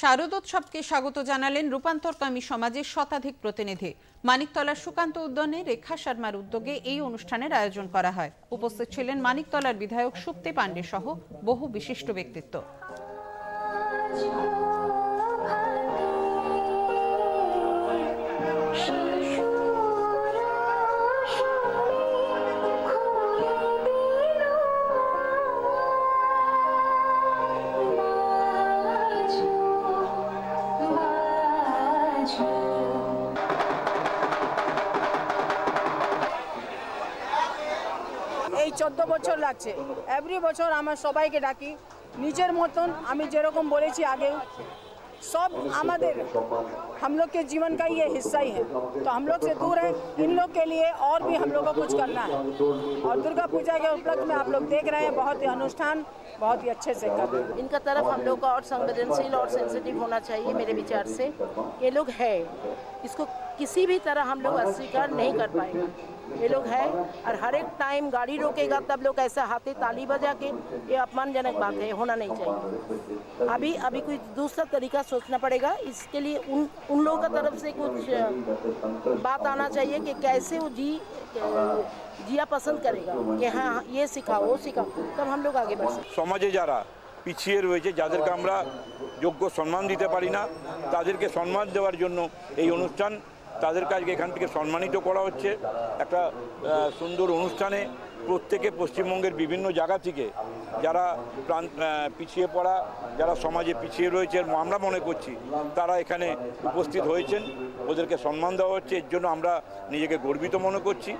শারদোৎসবকে স্বাগত জানালেন রূপান্তরকামী সমাজের শতাধিক প্রতিনিধি। মানিকতলার সুকান্ত উদ্যানে রেখা শর্মার উদ্যোগে এই অনুষ্ঠানের আয়োজন করা হয়। উপস্থিত ছিলেন মানিকতলার বিধায়ক সুপ্তি পাণ্ডে সহ বহু বিশিষ্ট ব্যক্তিত্ব। এই চোদ্দ বছর লাগছে এভরি বছর আমার সবাইকে ডাকি নিজের মতন আমি যেরকম বলেছি আগেও सब আমাদের हम लोग के जीवन का ये हिस्सा ही है तो हम लोग से दूर है इन लोग के लिए और भी हम लोग को कुछ करना है और दुर्गा पूजा के उपलक्ष्य में आप लोग देख रहे हैं बहुत ही अनुष्ठान बहुत ही अच्छे से कर रहे हैं इनका तरफ हम लोग का और संवेदनशील और सेंसिटिव होना चाहिए मेरे विचार से ये लोग है इसको किसी भी तरह हम लोग अस्वीकार नहीं कर पाएगा ये लोग है और हर एक टाइम गाड़ी रोकेगा तब लोग ऐसा हाथे ताली बजा के ये अपमानजनक बात है होना नहीं चाहिए अभी अभी कोई दूसरा तरीका सोचना पड़ेगा इसके लिए उन उन लोगों का तरफ से कुछ अ, बात आना चाहिए कि कैसे वो जी जिया पसंद करेगा कि हाँ ये सिखाओ वो सिखाओ तब हम लोग आगे बढ़ सकते हैं। সমাজে যারা পিছিয়ে রয়েছে যাদেরকে আমরা যোগ্য সম্মান দিতে পারি না তাদেরকে সম্মান দেওয়ার জন্য এই অনুষ্ঠান তাদেরকে কাজকে এখান থেকে সম্মানিত করা হচ্ছে। একটা সুন্দর অনুষ্ঠানে প্রত্যেকে পশ্চিমবঙ্গের বিভিন্ন জায়গা থেকে যারা প্রান্ত পিছিয়ে পড়া, যারা সমাজে পিছিয়ে রয়েছে আমরা মনে করছি, তারা এখানে উপস্থিত হয়েছেন। ওদেরকে সম্মান দেওয়া হচ্ছে। এর জন্য আমরা নিজেকে গর্বিত মনে করছি।